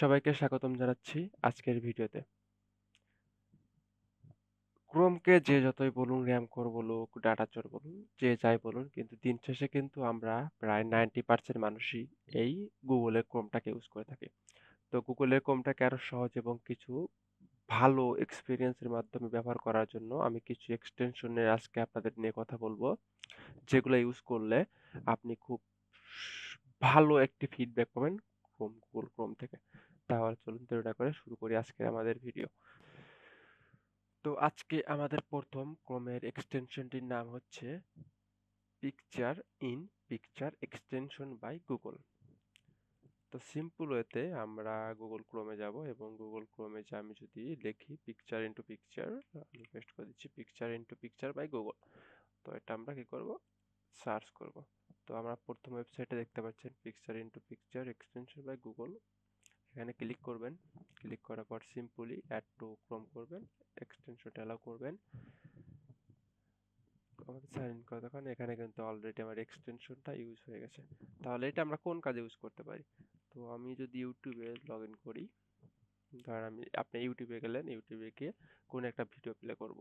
সবাইকে স্বাগতম জানাচ্ছি আজকের ভিডিওতে। ক্রোমকে যে যতই বলুন র্যাম কোর বলুক ডাটা চোর বলুন, যে যাই বলুন, কিন্তু দিন শেষে কিন্তু আমরা প্রায় নাইনটি পার্সেন্ট মানুষই এই গুগলের ক্রোমটাকে ইউজ করে থাকি। তো গুগলের ক্রোমটাকে আরও সহজ এবং কিছু ভালো এক্সপিরিয়েন্সের মাধ্যমে ব্যবহার করার জন্য আমি কিছু এক্সটেনশনের আজকে আপনাদের নিয়ে কথা বলব, যেগুলো ইউজ করলে আপনি খুব ভালো একটি ফিডব্যাক পাবেন ক্রোম গুগল ক্রোম থেকে। তাহলে চলুন দেরিটা করে শুরু করি আজকে আমাদের ভিডিও তো আজকে আমাদের প্রথম ক্রোমের এক্সটেনশনটির নাম হচ্ছে picture in picture extension by Google তো সিম্পল ওয়েতে আমরা গুগল ক্রোমে যাব এবং গুগল ক্রোমে যে আমি যদি লিখি পিকচার ইনটু পিকচার আমি পেস্ট করে দিচ্ছি picture into picture by Google তো এটা আমরা কি করব? সার্চ করব। তো আমরা প্রথম ওয়েবসাইটে দেখতে পাচ্ছেন picture into picture extension by Google এখানে ক্লিক করবেন। ক্লিক করার পর সিম্পলি অ্যাড টু ক্রোম করবেন। এক্সটেনশনটা অ্যালাউ করবেন। আমাদের সাইন এখানে কিন্তু অলরেডি আমার এক্সটেনশনটা ইউজ হয়ে গেছে। তাহলে এটা আমরা কোন কাজে ইউজ করতে পারি? তো আমি যদি ইউটিউবে লগ ইন করি, ধরেন আমি, আপনি ইউটিউবে গেলেন ইউটিউবে গিয়ে কোন একটা ভিডিও প্লে করব।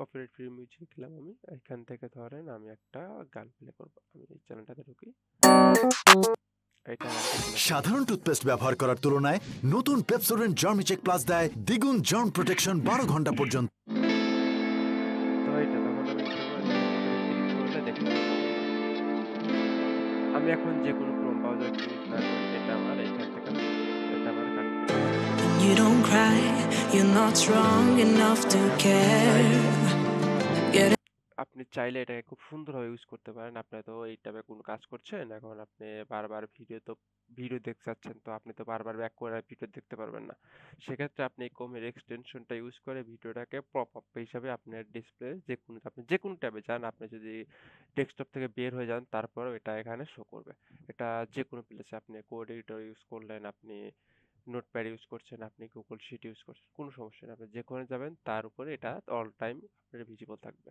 কপিরাইট ফ্রি মিউজিক গেলাম আমি। এখান থেকে ধরেন আমি একটা গান প্লে করব। আমি এই চ্যানেলটাতে ঢুকি। সাধারণ টুথপেস্ট ব্যবহার করার তুলনায় নতুন পেপসোডেন্ট জার্মিচেক প্লাস দেয় দ্বিগুণ জার্ম প্রোটেকশন বারো ঘণ্টা পর্যন্ত। তো আমি এখন যে কোনো ক্রোম ব্রাউজার ইউজ না করি এটা আমার এখান থেকে এটা আমার You don't cry, you're not strong enough to care. আপনি চাইলে এটাকে খুব সুন্দরভাবে ইউজ করতে পারেন। আপনি তো এই ট্যাবে কোনো কাজ করছেন, এখন আপনি বারবার ভিডিও তো ভিডিও দেখতে চাচ্ছেন, তো আপনি তো বারবার ব্যাক করে ভিডিও দেখতে পারবেন না। সেক্ষেত্রে আপনি কোমের এক্সটেনশনটা ইউজ করে ভিডিওটাকে পপ আপ হিসাবে আপনার ডিসপ্লে যে কোনো আপনি যে কোনো ট্যাবে যান, আপনি যদি ডেস্কটপ থেকে বের হয়ে যান, তারপরেও এটা এখানে শো করবে। এটা যে কোনো প্লেসে আপনি কোড এডিটর ইউজ করলেন, আপনি নোটপ্যাড ইউজ করছেন, আপনি গুগল শিট ইউজ করছেন, কোনো সমস্যা নেই। আপনি যেখানে যাবেন, তার উপরে এটা অল টাইম আপনার ভিজিবল থাকবে।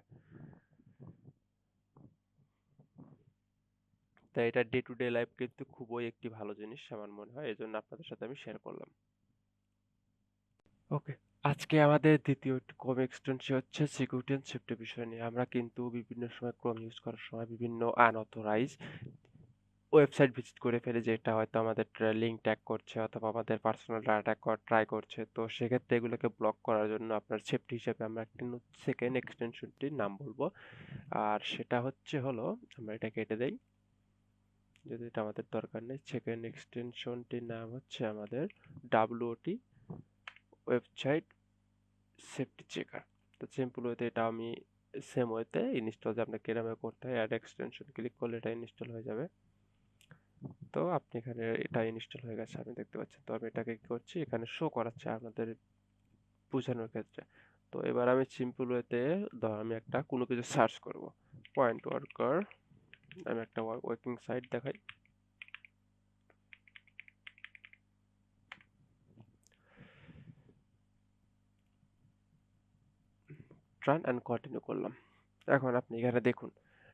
তাই এটা ডে টু ডে লাইফ কিন্তু খুবই একটি ভালো জিনিস আমার মনে হয় এই জন্য আপনাদের সাথে আমি শেয়ার করলাম। ওকে আজকে আমাদের দ্বিতীয় ক্রোম এক্সটেনশন হচ্ছে সিকিউরিটি অ্যান্ড সেফটি বিষয় নিয়ে। আমরা কিন্তু বিভিন্ন সময় ক্রোম ইউজ করার সময় বিভিন্ন আনঅথরাইজ ওয়েবসাইট ভিজিট করে ফেলে যেটা হয়তো আমাদের লিঙ্ক ট্যাগ করছে অথবা আমাদের পার্সোনাল ডাটা ট্রাই করছে। তো সেক্ষেত্রে এগুলোকে ব্লক করার জন্য আপনার সেফটি হিসেবে আমরা একটি সেকেন্ড এক্সটেনশনটির নাম বলব। আর সেটা হচ্ছে হলো, আমরা এটা কেটে দেই। যদি এটা আমাদের দরকার নেই সেকেন্ড এক্সটেনশনটির নাম হচ্ছে আমাদের W T website safety checker তো সিম্পল ওয়েতে এটা আমি সেম ওয়েতে ইনস্টল যে আপনাকে এরমে করতে হয় অ্যাড এক্সটেনশন ক্লিক করলে এটা ইনস্টল হয়ে যাবে। তো আপনি এখানে এটা ইনস্টল হয়ে গেছে, আপনি দেখতে পাচ্ছেন। তো আমি এটাকে কি করছি, এখানে শো করাচ্ছে আপনাদের বোঝানোর ক্ষেত্রে। তো এবার আমি সিম্পল ওয়েতে ধর আমি একটা কোনো কিছু সার্চ করব। পয়েন্ট ওয়ার্কার আমি একটা ওয়ার্কিং সাইট দেখাই। রান অ্যান্ড কন্টিনিউ করলাম। এখন আপনি এখানে দেখুন,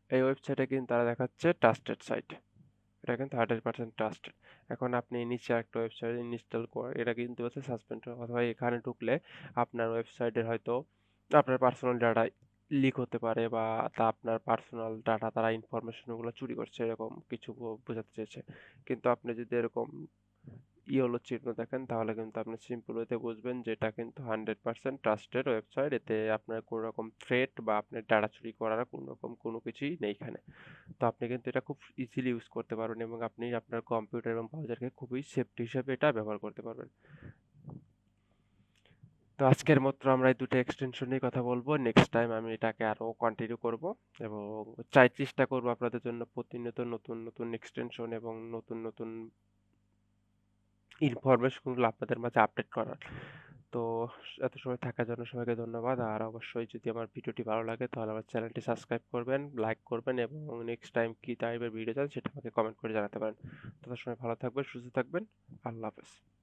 এই ওয়েবসাইটে কিন্তু তারা দেখাচ্ছে ট্রাস্টেড সাইট এটা কিন্তু হান্ড্রেড পার্সেন্ট ট্রাস্ট এখন আপনি নিচে একটা ওয়েবসাইট ইনস্টল করে, এটা কিন্তু হচ্ছে সাসপেন্ড অথবা এখানে ঢুকলে আপনার ওয়েবসাইটের হয়তো আপনার পার্সোনাল ডাটা লিক হতে পারে বা তা আপনার পার্সোনাল ডাটা তারা ইনফরমেশনগুলো চুরি করছে, এরকম কিছু বোঝাতে চেয়েছে। কিন্তু আপনি যদি এরকম ইয়েলো চিহ্ন দেখেন, তাহলে কিন্তু আপনি সিম্পল ওয়েতে বুঝবেন যে এটা কিন্তু হান্ড্রেড পার্সেন্ট ট্রাস্টেড ওয়েবসাইট এতে আপনার কোনো রকম থ্রেট বা আপনার ডাটা চুরি করার কোনো রকম কোনো কিছুই নেই এখানে। তো আপনি কিন্তু এটা খুব ইজিলি ইউজ করতে পারবেন এবং আপনি আপনার কম্পিউটার এবং ব্রাউজারকে খুবই সেফটি হিসেবে এটা ব্যবহার করতে পারবেন। তো আজকের মাত্র আমরা এই দুটো এক্সটেনশন নিয়ে কথা বলব। নেক্সট টাইম আমি এটাকে আরও কন্টিনিউ করব এবং চাই চেষ্টা করব আপনাদের জন্য প্রতিনিয়ত নতুন নতুন এক্সটেনশন এবং নতুন নতুন ইনফরমেশনগুলো আপনাদের মাঝে আপডেট করার। তো এত সময় থাকার জন্য সবাইকে ধন্যবাদ। আর অবশ্যই যদি আমার ভিডিওটি ভালো লাগে, তাহলে আমার চ্যানেলটি সাবস্ক্রাইব করবেন লাইক করবেন এবং নেক্সট টাইম কী টাইপের ভিডিও চান সেটা আমাকে কমেন্ট করে জানাতে পারেন। তত সময় ভালো থাকবেন, সুস্থ থাকবেন। আল্লাহ হাফেজ।